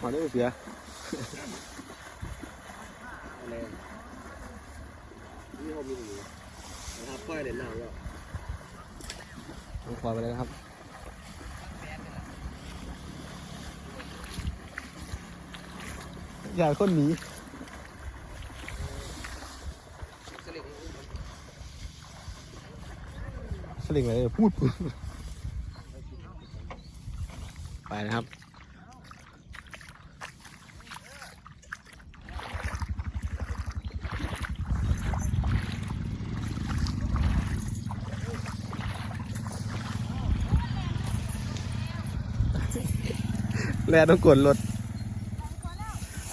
ขอได้เสียอะไรนี่เขามีหนูนะครับปล่อยเด่นหนาวแล้วต้องปล่อยไปเลยนะครับอย่าคนหนีสลิงสลิงอะไรพูด ไปนะครับ แลต้องกดรถ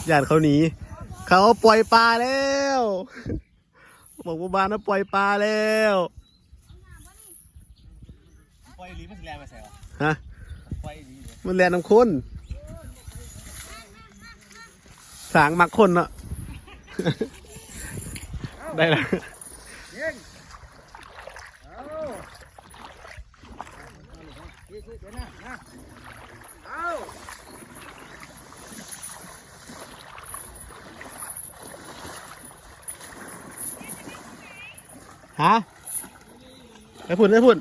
ญาติเขาหนีเขาปล่อยปลาแล้วบอกว่าบ้านนะปล่อยปลาแล้วปล่อยลีมันแรงไปใส่หรอฮะปล่อยลีมันแลน้ำข้นสางมักคนเนาะได้แล้ว ยิงเอานี่คือเดี๋ยวนะนะเอา ฮะไปพุ่นไปพุ่น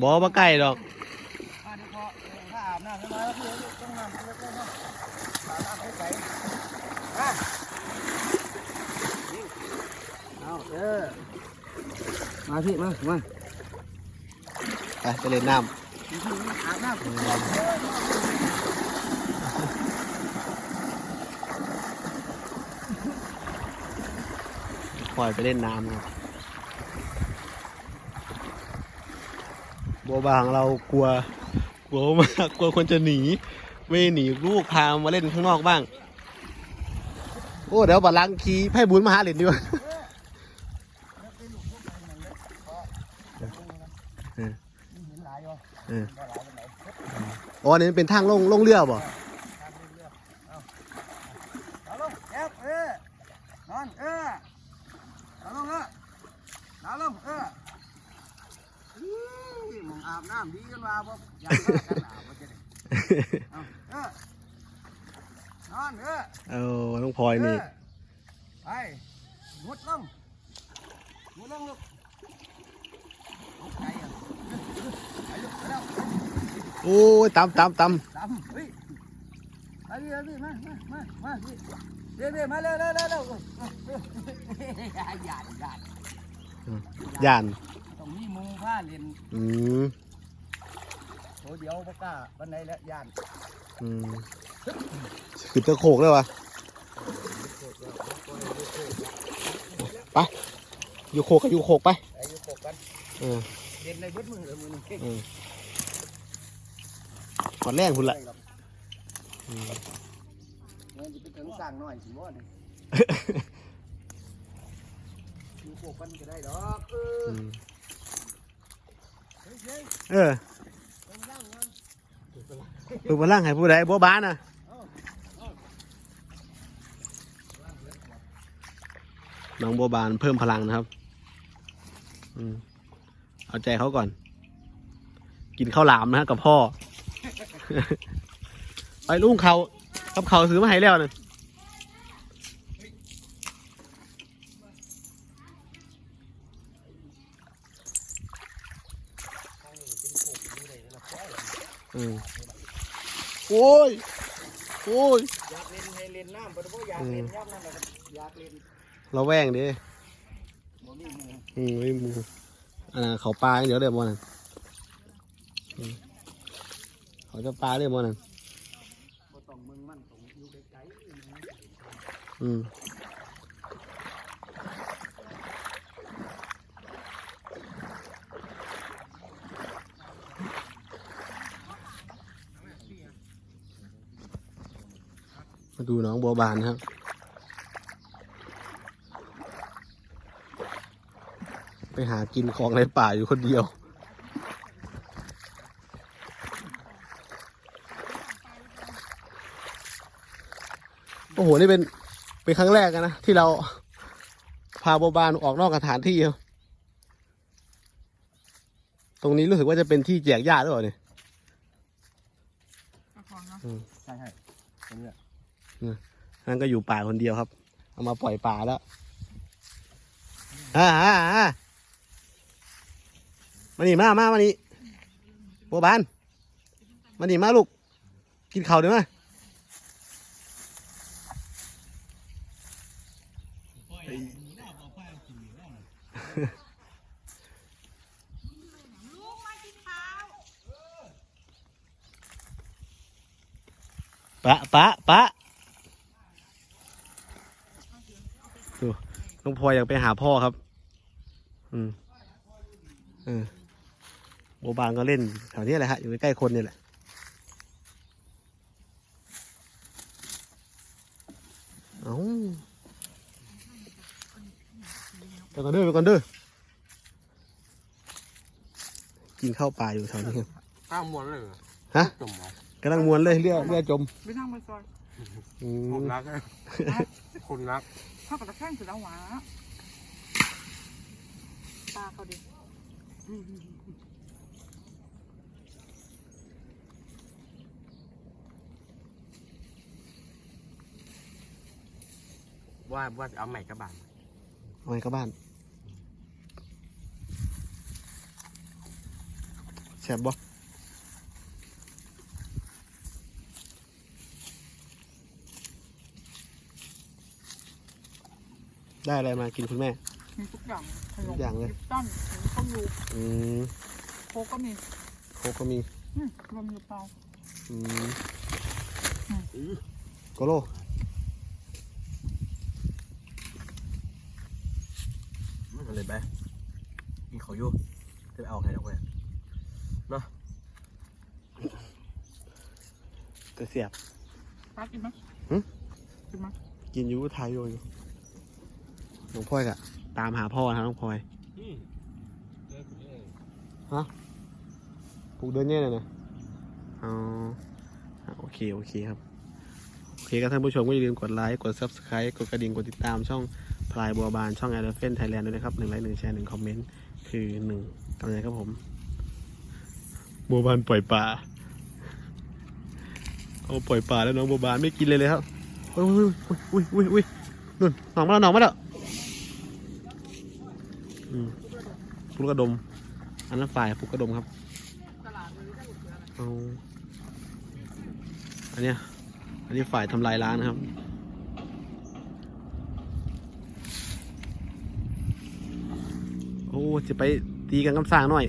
บอกว่าไก่ดอกมาดีพอถ้าอาบน้ำขึ้นมาแล้วพี่ต้อก็น้ำอาส่มามาไปไปเล่นน้อาบน้ำ ปล่อยไปเล่นน้ำครับบัวบางเรากลัว กลัวมากกลัวคนจะหนี ไม่หนีลูกพามาเล่นข้างนอกบ้าง โอ้เดี๋ยวบัดลังคีไพ่บุญมาหาเหรียญดีกว่าเห็นหลายอยู่เออบ่หลายเป็นไหนอ๋อนี่มันเป็นทางลงลงเรือบ่ ทำเรื่อยๆเอาเอาลงแอบเออนอนเออเอาลงเออเอาลงเอออี้หม องอาบน้ำดีกันว่าบ่อยากพากันอาบว่าจะได้เอาเออนอนเออเออน้องพลอยนี่เออไปมุดลงมุดลงลูกเอาใจอะไปลูกไปแล้วโอ้ยตำตำตดำเฮ้ยมาดิมาดิมามามามาดิเดี๋ยวเดี๋ยวมาเร็วเร็วเร็วเร็วหยาดหยาดำย่าน ต้องมีหมูผ้าเล่น อืมโถเดียวบ่กล้าวันไหนแล้วย่านอืมคือตะโขกเลยวะไปอยู่โขกกับอยู่โขกไปไอ้ยุกกันเออเล่นในเบิดมือเลยมือนึงเก่งเออหอดแรงคุณละอืมเงินจะไปถึงสั่งหน่อยสิว่าเนี่ยยุกกันก็ได้ดอกเออ อืมเฮ้ย เออตัวพล่างให้ผู้ใดบัวบานน่ะน้องบัวบานเพิ่มพลังนะครับอืมเอาใจเขาก่อน กินข้าวหลามนะฮะกับพ่อ ไปลุงเขากับเขาซื้อมาให้แล้วนะ อืมโอ้ยโอ้ยอยากเล่นให้เล่นน้ำแต่ว่าอยากเล่นย่ำนั่นแหละอยากเล่นเราแวงดิบ่มีหมูอืมไม่มูอ่าเขาปลาอย่างเดี๋ยวเดี๋ยวมันอืมเขาจะปลาเดี๋ยวมันบ่ต้องมึงมันต้องอยู่ไกลๆมึงอืม มาดูน้องบัวบานครับ ไปหากินของในป่าอยู่คนเดียว โอ้โห นี่เป็น เป็นครั้งแรกอะนะ ที่เราพาบัวบานออกนอกสถานที่ตรงนี้รู้สึกว่าจะเป็นที่แจกหญ้าหรือเปล่าเนี่ยกระของเนาะใช่ใช่ตรงนี้แหละ นั่นก็อยู่ป่าคนเดียวครับ เอามาปล่อยป่าแล้วอ่าอ่าอ่ามานี่มามามานี่บัวบาน มานี่มาลูก กินข้าวดี๋ยวมาลูกมากินข้าปะปะปะดู น้องพลอยอยากไปหาพ่อครับ อืมเออโบบานก็เล่นแถวนี้แหละฮะอยู่ใกล้ๆคนนี่แหละเอาไปก่อนเด้อไปก่อนเด้อกินข้าวปลาอยู่แถวนี้ครับข้ามมวนเลยเหรอฮะจมเหรอกำลังมวนเลยเรือเรือจมไปนั่งไปซอยอืคนมรักนะคนรัก เท่ากับตะแคร่งเสร็จแล้วหวาตาเขาดิว่าว่าจะเอาใหม่กระบาลเอาไงก็บ้านแซ่บบ่ ได้อะไรมากินคุณแม่ มีทุกอย่างขนทุมกอย่างเลยลิปตันต้มยูอืมโค้กก็มีโคกก็มีอืมรวมอยู่เปล่าอืมอืมโกโลมันเลยไปมีเขาอยู่จะเอาใครดอกเว้ยจะเสียบ ป้ากินไหมหึ กินไหมกินอยูทายโยอยู่ น้องพลอยกะตามหาพ่อนะครับน้องพลอยปลูกเดินเนี่ยนะอ๋ออะโอเค โอเคครับ โอเคก็ท่านผู้ชมก็อย่าลืมกดไลค์ กด subscribe กดกระดิ่ง กดติดตามช่องพลายบัวบาน ช่อง e l e p h a n t Thailand ด้วยนะครับหนึ่งไลค์หนึ่งแชร์หนึ่งคอมเมนต์คือหนึ่งกำลังใจครับผม บัวบานปล่อยปลาเอาปล่อยปลาแล้วน้องบัวบานไม่กินเลยเลยครับ อุ้ยอุ้ยอุ้ยอุ้ยอุ้ยนู่นหนองมาแล้วหนองมาแล้ว ปลูกกระดม อันนั้นฝ่ายปลุกกระดมครับเอาอันเนี้ยอันนี้ฝ่ายทำลายร้านนะครับโอ้จะไปตีกันกำสร้างหน่อย